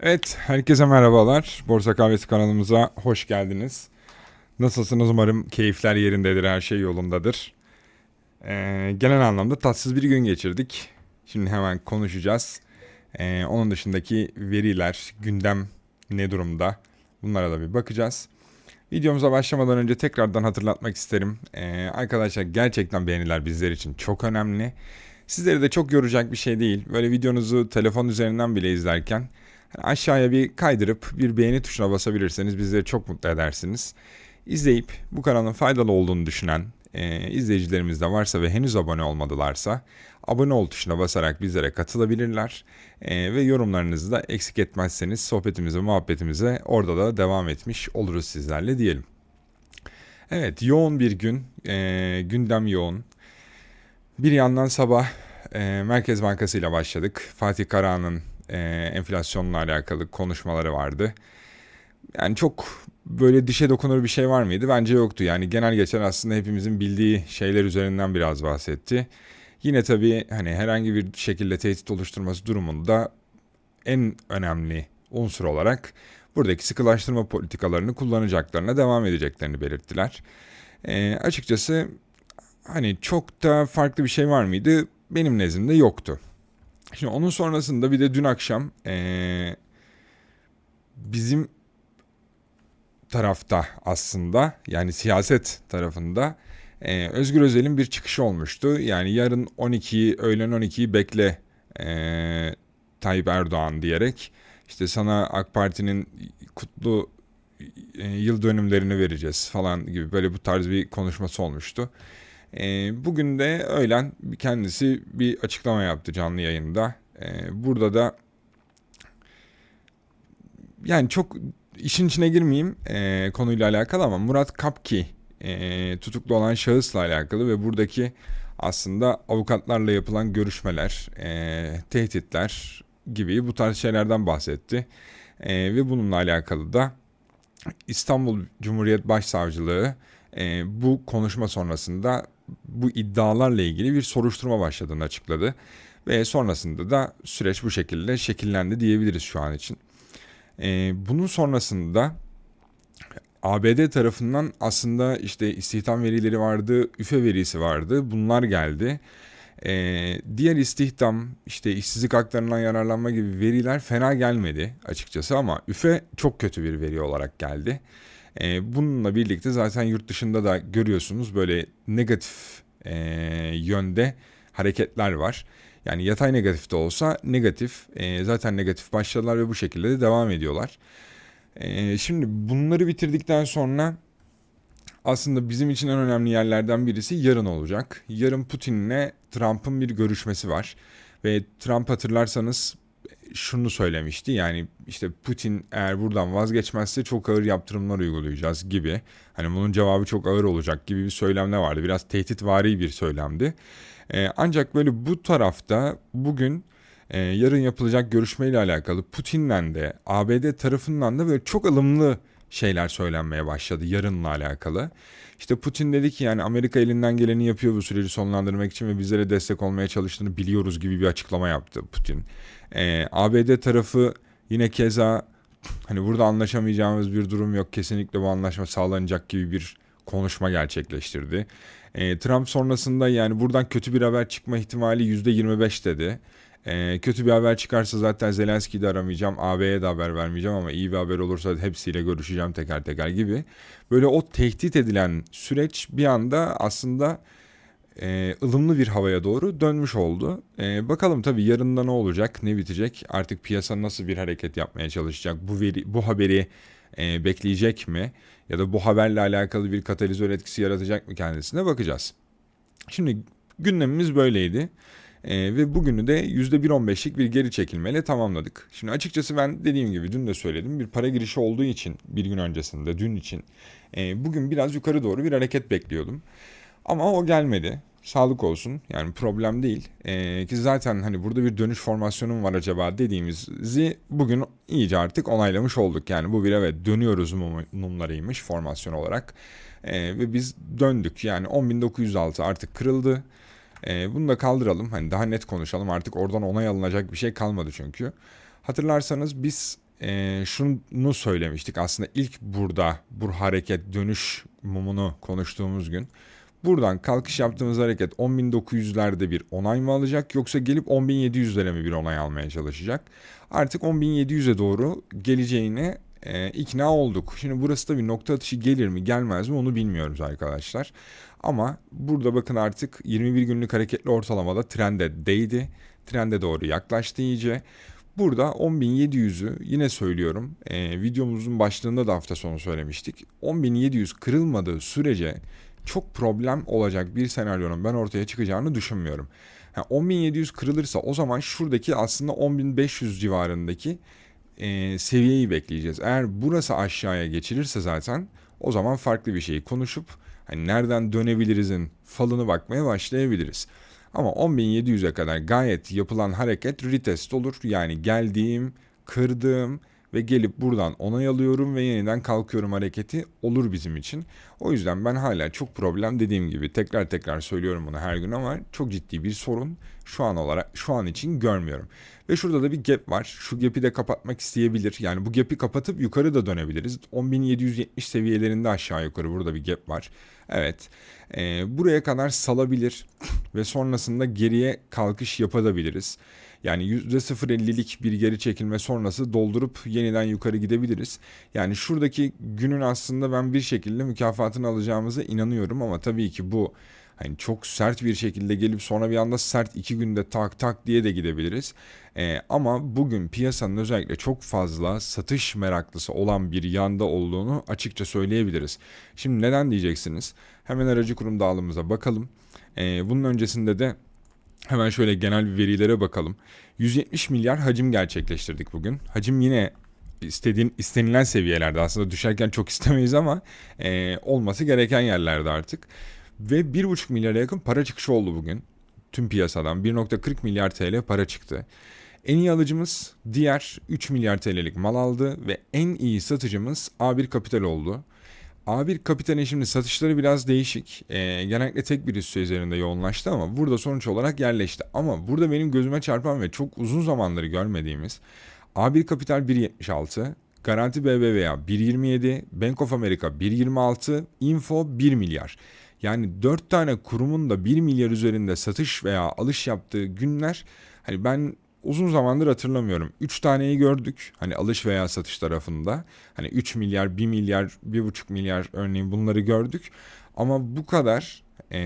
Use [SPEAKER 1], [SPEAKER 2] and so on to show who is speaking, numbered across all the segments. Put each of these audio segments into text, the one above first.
[SPEAKER 1] Evet, herkese merhabalar. Borsa Kahvesi kanalımıza hoş geldiniz. Nasılsınız? Umarım keyifler yerindedir, her şey yolundadır. Ee, genel anlamda tatsız bir gün geçirdik. Şimdi hemen konuşacağız. Ee, onun dışındaki veriler, gündem ne durumda? Bunlara da bir bakacağız. Videomuza başlamadan önce tekrardan hatırlatmak isterim. Ee, arkadaşlar gerçekten beğeniler bizler için çok önemli. Sizleri de çok yoracak bir şey değil. Böyle videonuzu telefon üzerinden bile izlerken aşağıya bir kaydırıp bir beğeni tuşuna basabilirseniz bizleri çok mutlu edersiniz. İzleyip bu kanalın faydalı olduğunu düşünen e, izleyicilerimiz de varsa ve henüz abone olmadılarsa abone ol tuşuna basarak bizlere katılabilirler. E, ve yorumlarınızı da eksik etmezseniz sohbetimize, muhabbetimize orada da devam etmiş oluruz sizlerle diyelim. Evet yoğun bir gün, e, gündem yoğun. Bir yandan sabah e, Merkez Bankası ile başladık. Fatih Karahan'ın e, enflasyonla alakalı konuşmaları vardı. Yani çok böyle dişe dokunur bir şey var mıydı? Bence yoktu. Yani genel geçer aslında hepimizin bildiği şeyler üzerinden biraz bahsetti. Yine tabii hani herhangi bir şekilde tehdit oluşturması durumunda en önemli unsur olarak buradaki sıkılaştırma politikalarını kullanacaklarına devam edeceklerini belirttiler. E, açıkçası hani çok da farklı bir şey var mıydı? Benim nezdimde yoktu. Şimdi onun sonrasında bir de dün akşam eee, bizim tarafta aslında yani siyaset tarafında eee, Özgür Özel'in bir çıkışı olmuştu. Yani yarın 12'yi öğlen 12'yi bekle eee Tayyip Erdoğan diyerek işte sana AK Parti'nin kutlu e, yıl dönümlerini vereceğiz falan gibi böyle bu tarz bir konuşması olmuştu. E, bugün de öğlen kendisi bir açıklama yaptı canlı yayında. E, burada da yani çok işin içine girmeyeyim e, konuyla alakalı ama Murat Kapki e, tutuklu olan şahısla alakalı ve buradaki aslında avukatlarla yapılan görüşmeler, e, tehditler gibi bu tarz şeylerden bahsetti. E, ve bununla alakalı da İstanbul Cumhuriyet Başsavcılığı e, bu konuşma sonrasında bu iddialarla ilgili bir soruşturma başladığını açıkladı. Ve sonrasında da süreç bu şekilde şekillendi diyebiliriz şu an için. E, bunun sonrasında ABD tarafından aslında işte istihdam verileri vardı, üfe verisi vardı. Bunlar geldi. Ee, diğer istihdam, işte işsizlik haklarından yararlanma gibi veriler fena gelmedi açıkçası ama üfe çok kötü bir veri olarak geldi. Ee, bununla birlikte zaten yurt dışında da görüyorsunuz böyle negatif e, yönde hareketler var. Yani yatay negatif de olsa negatif, e, zaten negatif başladılar ve bu şekilde de devam ediyorlar. E, şimdi bunları bitirdikten sonra aslında bizim için en önemli yerlerden birisi yarın olacak. Yarın Putin'le Trump'ın bir görüşmesi var. Ve Trump hatırlarsanız şunu söylemişti. Yani işte Putin eğer buradan vazgeçmezse çok ağır yaptırımlar uygulayacağız gibi. Hani bunun cevabı çok ağır olacak gibi bir söylemde vardı. Biraz tehditvari bir söylemdi. Ee, ancak böyle bu tarafta bugün e, yarın yapılacak görüşmeyle alakalı Putin'le de ABD tarafından da böyle çok ılımlı şeyler söylenmeye başladı yarınla alakalı. İşte Putin dedi ki yani Amerika elinden geleni yapıyor bu süreci sonlandırmak için ve bizlere destek olmaya çalıştığını biliyoruz gibi bir açıklama yaptı Putin. Ee, ABD tarafı yine keza hani burada anlaşamayacağımız bir durum yok kesinlikle bu anlaşma sağlanacak gibi bir konuşma gerçekleştirdi. Ee, Trump sonrasında yani buradan kötü bir haber çıkma ihtimali %25 dedi. Ee, kötü bir haber çıkarsa zaten Zelenski'yi de aramayacağım, AB'ye de haber vermeyeceğim ama iyi bir haber olursa hepsiyle görüşeceğim teker teker gibi. Böyle o tehdit edilen süreç bir anda aslında e, ılımlı bir havaya doğru dönmüş oldu. E, bakalım tabii yarında ne olacak, ne bitecek, artık piyasa nasıl bir hareket yapmaya çalışacak, bu veri, bu haberi e, bekleyecek mi ya da bu haberle alakalı bir katalizör etkisi yaratacak mı kendisine bakacağız. Şimdi gündemimiz böyleydi. Ee, ve bugünü de %1.15'lik bir geri çekilmeyle tamamladık. Şimdi açıkçası ben dediğim gibi dün de söyledim bir para girişi olduğu için bir gün öncesinde dün için e, bugün biraz yukarı doğru bir hareket bekliyordum. Ama o gelmedi. Sağlık olsun yani problem değil. E, ki zaten hani burada bir dönüş formasyonum var acaba dediğimizi bugün iyice artık onaylamış olduk. Yani bu bir evet dönüyoruz mum, mumlarıymış formasyon olarak. E, ve biz döndük yani 10.906 artık kırıldı. E, bunu da kaldıralım. Hani daha net konuşalım. Artık oradan onay alınacak bir şey kalmadı çünkü. Hatırlarsanız biz e, şunu söylemiştik aslında ilk burada bu hareket dönüş mumunu konuştuğumuz gün. Buradan kalkış yaptığımız hareket 10.900'lerde bir onay mı alacak yoksa gelip 10.700'lere mi bir onay almaya çalışacak? Artık 10.700'e doğru geleceğine e, ikna olduk. Şimdi burası da bir nokta atışı gelir mi gelmez mi onu bilmiyoruz arkadaşlar. Ama burada bakın artık 21 günlük hareketli ortalamada trende değdi. Trende doğru yaklaştı iyice. Burada 10.700'ü yine söylüyorum e, videomuzun başlığında da hafta sonu söylemiştik. 10.700 kırılmadığı sürece çok problem olacak bir senaryonun ben ortaya çıkacağını düşünmüyorum. Yani 10.700 kırılırsa o zaman şuradaki aslında 10.500 civarındaki e, seviyeyi bekleyeceğiz. Eğer burası aşağıya geçilirse zaten o zaman farklı bir şeyi konuşup hani nereden dönebilirizin falını bakmaya başlayabiliriz. Ama 10.700'e kadar gayet yapılan hareket retest olur. Yani geldiğim, kırdığım ve gelip buradan onay alıyorum ve yeniden kalkıyorum hareketi olur bizim için. O yüzden ben hala çok problem dediğim gibi tekrar tekrar söylüyorum bunu her gün ama çok ciddi bir sorun şu an olarak şu an için görmüyorum. Ve şurada da bir gap var. Şu gap'i de kapatmak isteyebilir. Yani bu gap'i kapatıp yukarı da dönebiliriz. 10.770 seviyelerinde aşağı yukarı burada bir gap var. Evet. Ee, buraya kadar salabilir ve sonrasında geriye kalkış yapabiliriz. Yani %0.50'lik bir geri çekilme sonrası doldurup yeniden yukarı gidebiliriz. Yani şuradaki günün aslında ben bir şekilde mükafatını alacağımıza inanıyorum ama tabii ki bu hani çok sert bir şekilde gelip sonra bir anda sert iki günde tak tak diye de gidebiliriz. Ee, ama bugün piyasanın özellikle çok fazla satış meraklısı olan bir yanda olduğunu açıkça söyleyebiliriz. Şimdi neden diyeceksiniz? Hemen aracı kurum dağılımımıza bakalım. Ee, bunun öncesinde de Hemen şöyle genel verilere bakalım. 170 milyar hacim gerçekleştirdik bugün. Hacim yine istediğin istenilen seviyelerde aslında düşerken çok istemeyiz ama e, olması gereken yerlerde artık. Ve 1,5 milyara yakın para çıkışı oldu bugün. Tüm piyasadan 1.40 milyar TL para çıktı. En iyi alıcımız diğer 3 milyar TL'lik mal aldı ve en iyi satıcımız A1 Kapital oldu. A1 Kapital'in şimdi satışları biraz değişik. Ee, genellikle tek bir hisse üzerinde yoğunlaştı ama burada sonuç olarak yerleşti. Ama burada benim gözüme çarpan ve çok uzun zamanları görmediğimiz A1 Kapital 1.76, Garanti BBVA 1.27, Bank of America 1.26, Info 1 milyar. Yani 4 tane kurumun da 1 milyar üzerinde satış veya alış yaptığı günler hani ben uzun zamandır hatırlamıyorum. 3 taneyi gördük hani alış veya satış tarafında. Hani 3 milyar, 1 milyar, 1,5 milyar örneğin bunları gördük. Ama bu kadar e,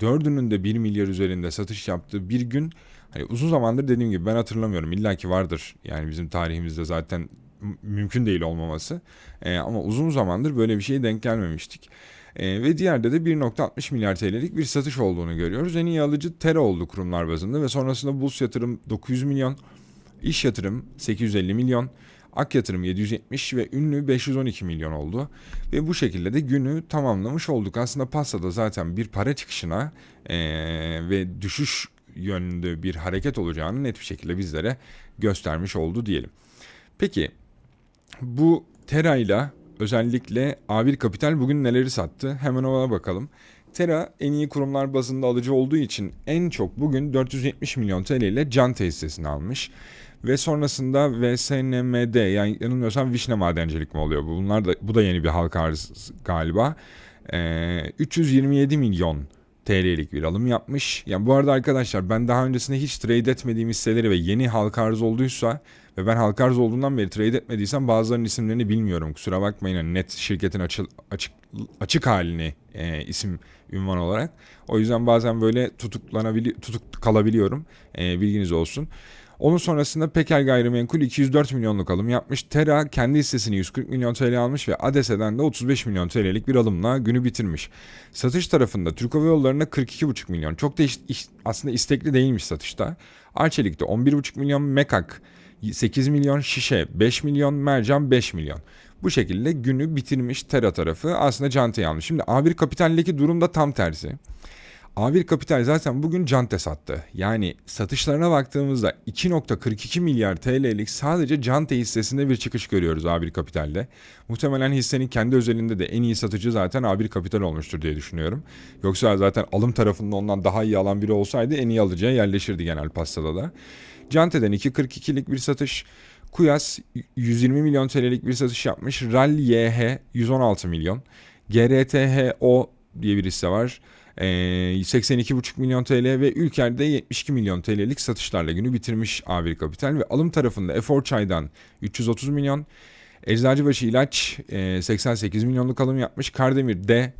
[SPEAKER 1] dördünün de 1 milyar üzerinde satış yaptığı bir gün hani uzun zamandır dediğim gibi ben hatırlamıyorum. İlla ki vardır yani bizim tarihimizde zaten mümkün değil olmaması. E, ama uzun zamandır böyle bir şeye denk gelmemiştik. E, ve diğerde de 1.60 milyar TL'lik bir satış olduğunu görüyoruz. En iyi alıcı Tera oldu kurumlar bazında ve sonrasında Bus Yatırım 900 milyon, İş Yatırım 850 milyon, Ak Yatırım 770 ve Ünlü 512 milyon oldu. Ve bu şekilde de günü tamamlamış olduk. Aslında pastada zaten bir para çıkışına e, ve düşüş yönlü bir hareket olacağını net bir şekilde bizlere göstermiş oldu diyelim. Peki bu Tera ile özellikle A1 Kapital bugün neleri sattı? Hemen ona bakalım. Tera en iyi kurumlar bazında alıcı olduğu için en çok bugün 470 milyon TL ile can tesisini almış. Ve sonrasında VSNMD yani yanılmıyorsam Vişne Madencilik mi oluyor? Bunlar da bu da yeni bir halka arz galiba. Ee, 327 milyon TL'lik bir alım yapmış. Yani bu arada arkadaşlar ben daha öncesinde hiç trade etmediğim hisseleri ve yeni halka arz olduysa ve ben halka arz olduğundan beri trade etmediysem bazılarının isimlerini bilmiyorum. Kusura bakmayın yani net şirketin açı, açık açık halini e, isim ünvan olarak. O yüzden bazen böyle tutuklanabiliyor tutuk kalabiliyorum. E, bilginiz olsun. Onun sonrasında Peker Gayrimenkul 204 milyonluk alım yapmış. Tera kendi hissesini 140 milyon TL almış ve Adese'den de 35 milyon TL'lik bir alımla günü bitirmiş. Satış tarafında Türk Hava Yolları'na 42,5 milyon. Çok da aslında istekli değilmiş satışta. Arçelik'te 11,5 milyon, Mekak 8 milyon, Şişe 5 milyon, Mercan 5 milyon. Bu şekilde günü bitirmiş Tera tarafı aslında Cante'yi almış. Şimdi A1 Kapital'deki durum da tam tersi. A1 Kapital zaten bugün Cante sattı. Yani satışlarına baktığımızda 2.42 milyar TL'lik sadece Cante hissesinde bir çıkış görüyoruz A1 Kapital'de. Muhtemelen hissenin kendi özelinde de en iyi satıcı zaten A1 Kapital olmuştur diye düşünüyorum. Yoksa zaten alım tarafında ondan daha iyi alan biri olsaydı en iyi alıcıya yerleşirdi genel pastada da. Cante'den 2.42'lik bir satış. Kuyas 120 milyon TL'lik bir satış yapmış. RAL YH 116 milyon. GRTHO diye bir hisse var. Ee, 82,5 milyon TL ve Ülker'de 72 milyon TL'lik satışlarla günü bitirmiş A1 Kapital ve alım tarafında Efor Çay'dan 330 milyon, Eczacıbaşı İlaç e, 88 milyonluk alım yapmış, Kardemir'de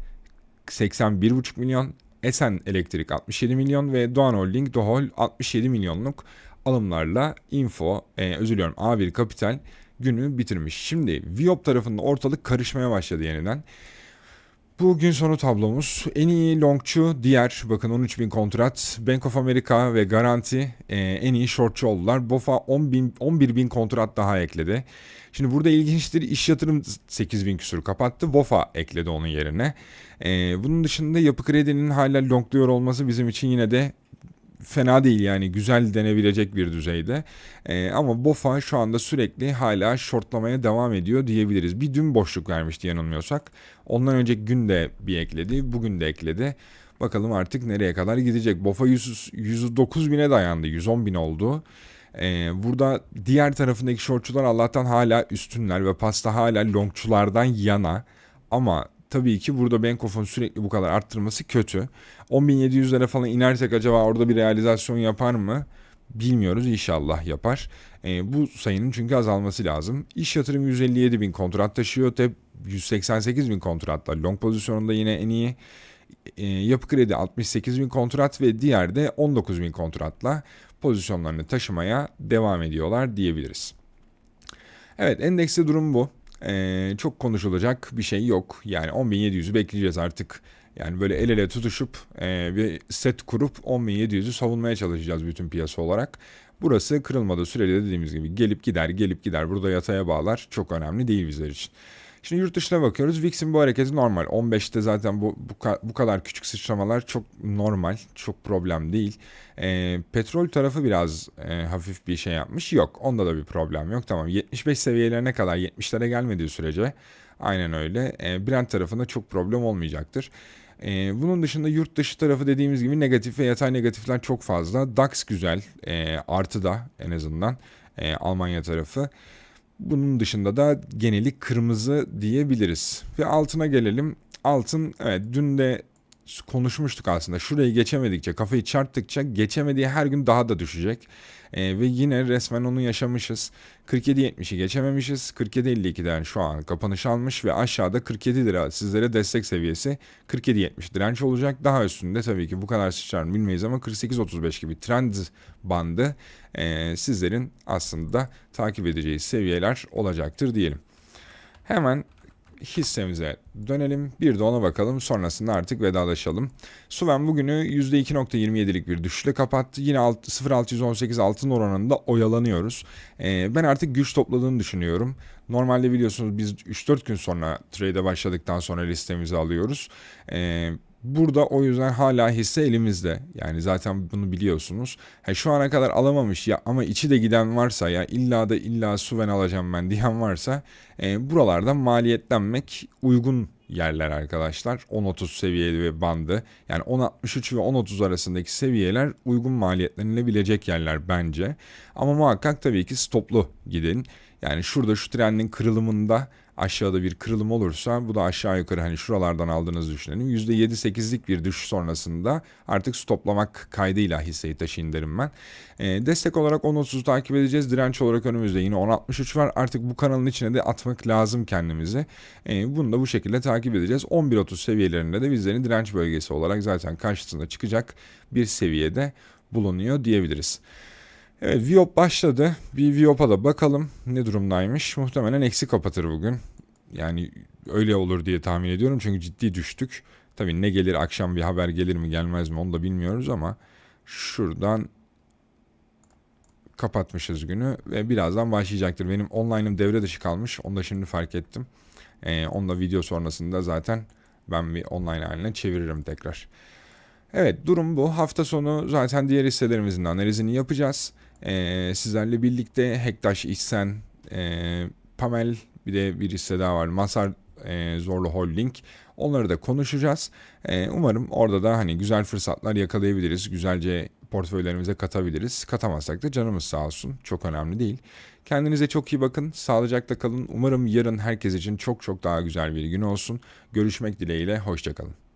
[SPEAKER 1] 81,5 milyon, Esen Elektrik 67 milyon ve Doğan Holding Dohol 67 milyonluk alımlarla Info, e, özür diliyorum A1 Kapital günü bitirmiş. Şimdi Viop tarafında ortalık karışmaya başladı yeniden. Bu gün sonu tablomuz. En iyi longçu diğer bakın 13 bin kontrat. Bank of America ve Garanti e, en iyi shortçu oldular. BOFA 10 bin, 11 bin kontrat daha ekledi. Şimdi burada ilginçtir iş yatırım 8 bin küsur kapattı. BOFA ekledi onun yerine. E, bunun dışında yapı kredinin hala longluyor olması bizim için yine de fena değil yani güzel denebilecek bir düzeyde. Ee, ama BOFA şu anda sürekli hala shortlamaya devam ediyor diyebiliriz. Bir dün boşluk vermişti yanılmıyorsak. Ondan önceki gün de bir ekledi. Bugün de ekledi. Bakalım artık nereye kadar gidecek. BOFA 100, 109 bine dayandı. 110 bin oldu. Ee, burada diğer tarafındaki shortçular Allah'tan hala üstünler ve pasta hala longçulardan yana. Ama tabii ki burada Bankof'un sürekli bu kadar arttırması kötü. 10.700'lere falan inersek acaba orada bir realizasyon yapar mı? Bilmiyoruz inşallah yapar. E, bu sayının çünkü azalması lazım. İş yatırım 157 bin kontrat taşıyor. TEP 188 bin kontratla long pozisyonunda yine en iyi. E, yapı kredi 68 bin kontrat ve diğer de 19 bin kontratla pozisyonlarını taşımaya devam ediyorlar diyebiliriz. Evet endekste durum bu. Ee, çok konuşulacak bir şey yok. Yani 10.700'ü bekleyeceğiz artık. Yani böyle el ele tutuşup e, bir set kurup 10.700'ü savunmaya çalışacağız bütün piyasa olarak. Burası kırılmadığı sürede dediğimiz gibi gelip gider gelip gider burada yataya bağlar çok önemli değil bizler için. Şimdi yurt dışına bakıyoruz. VIX'in bu hareketi normal. 15'te zaten bu, bu, bu kadar küçük sıçramalar çok normal. Çok problem değil. E, petrol tarafı biraz e, hafif bir şey yapmış. Yok. Onda da bir problem yok. Tamam 75 seviyelerine kadar 70'lere gelmediği sürece aynen öyle. E, Brent tarafında çok problem olmayacaktır. E, bunun dışında yurt dışı tarafı dediğimiz gibi negatif ve yatay negatifler çok fazla. DAX güzel. E, artı da en azından e, Almanya tarafı. Bunun dışında da geneli kırmızı diyebiliriz. Ve altına gelelim. Altın evet dün de konuşmuştuk aslında. Şurayı geçemedikçe, kafayı çarptıkça geçemediği her gün daha da düşecek. E, ve yine resmen onu yaşamışız. 47.70'i geçememişiz. 47.52'den şu an kapanış almış ve aşağıda 47 lira sizlere destek seviyesi 47.70 direnç olacak. Daha üstünde tabii ki bu kadar sıçrar mı bilmeyiz ama 48.35 gibi trend bandı e, sizlerin aslında takip edeceği seviyeler olacaktır diyelim. Hemen hissemize dönelim. Bir de ona bakalım. Sonrasında artık vedalaşalım. Suven bugünü %2.27'lik bir düşüşle kapattı. Yine 0.618 altın oranında oyalanıyoruz. Ee, ben artık güç topladığını düşünüyorum. Normalde biliyorsunuz biz 3-4 gün sonra trade'e başladıktan sonra listemizi alıyoruz. Ee, Burada o yüzden hala hisse elimizde. Yani zaten bunu biliyorsunuz. Ha, şu ana kadar alamamış ya ama içi de giden varsa ya illa da illa suven alacağım ben diyen varsa e, buralarda maliyetlenmek uygun yerler arkadaşlar. 10.30 seviyeli ve bandı. Yani 10.63 ve 10.30 arasındaki seviyeler uygun maliyetlenilebilecek yerler bence. Ama muhakkak tabii ki stoplu gidin. Yani şurada şu trendin kırılımında aşağıda bir kırılım olursa bu da aşağı yukarı hani şuralardan aldığınızı düşünelim. %7-8'lik bir düşüş sonrasında artık stoplamak kaydıyla hisseyi taşıyın derim ben. E, destek olarak 10.30 takip edeceğiz. Direnç olarak önümüzde yine 10.63 var. Artık bu kanalın içine de atmak lazım kendimizi. E, bunu da bu şekilde takip edeceğiz. 11.30 seviyelerinde de bizlerin direnç bölgesi olarak zaten karşısında çıkacak bir seviyede bulunuyor diyebiliriz. Evet Viop başladı. Bir Viop'a da bakalım ne durumdaymış. Muhtemelen eksi kapatır bugün. Yani öyle olur diye tahmin ediyorum çünkü ciddi düştük. Tabii ne gelir akşam bir haber gelir mi gelmez mi onu da bilmiyoruz ama şuradan kapatmışız günü ve birazdan başlayacaktır. Benim online'ım devre dışı kalmış. Onu da şimdi fark ettim. Ee, onu da video sonrasında zaten ben bir online haline çeviririm tekrar. Evet durum bu. Hafta sonu zaten diğer hisselerimizin analizini yapacağız. Ee, sizlerle birlikte Hektaş İhsen, e, Pamel bir de bir hisse daha var. Masar e, Zorlu Holding. Onları da konuşacağız. E, umarım orada da hani güzel fırsatlar yakalayabiliriz. Güzelce portföylerimize katabiliriz. Katamazsak da canımız sağ olsun. Çok önemli değil. Kendinize çok iyi bakın. Sağlıcakla kalın. Umarım yarın herkes için çok çok daha güzel bir gün olsun. Görüşmek dileğiyle. Hoşçakalın.